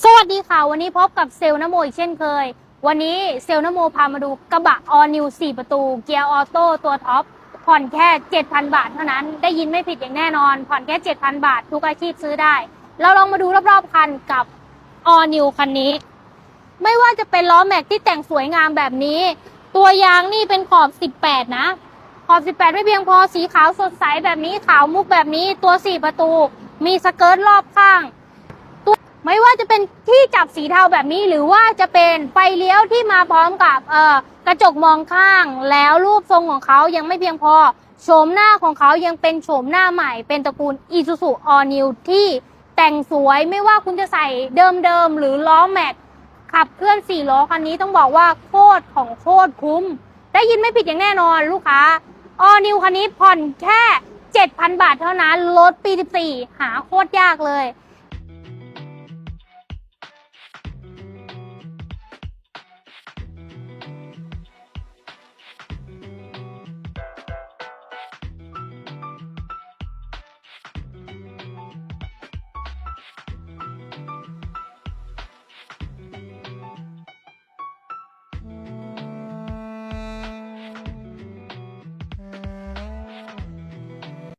สวัสดีค่ะ วันนี้พบกับเซลล์นโมอีกเช่นเคย วันนี้เซลล์นโมพามาดูกระบะ All New 4ประตู เกียร์ออโต้ตัวท็อปผ่อนแค่ 7,000 บาทเท่านั้นได้ยินไม่ผิดอย่างแน่นอน ผ่อนแค่ 7,000 บาท ทุกอาชีพซื้อได้ เราลองมาดูรอบๆคันกับ All New คันนี้ ไม่ว่าจะเป็นล้อแม็กที่แต่งสวยงามแบบนี้ ตัวยางนี่เป็นขอบ 18 นะขอบ 18 ไม่เพียงพอสีขาวสดใสแบบนี้ขาวมุกแบบนี้ตัว 4 ประตู มีสเกิร์ตรอบข้าง ไม่ว่าจะเป็นที่จับสีเทาแบบนี้หรือว่าจะเป็นไฟเลี้ยวที่มาพร้อมกับเอ่อกระจกมองข้าง แล้วรูปทรงของเขายังไม่เพียงพอโฉมหน้าของเขายังเป็นโฉมหน้าใหม่ เป็นตระกูล Isuzu All New ที่แต่งสวยไม่ว่าคุณจะใส่เดิมๆหรือล้อแม็กขับเคลื่อนสี่ล้อคันนี้ต้องบอกว่าโคตรของโคตรคุ้ม ได้ยินไม่ผิดอย่างแน่นอนลูกค้า All New คันนี้ผ่อนแค่ 7,000 บาทเท่านั้นรถปี 14 หาโคตรยากเลย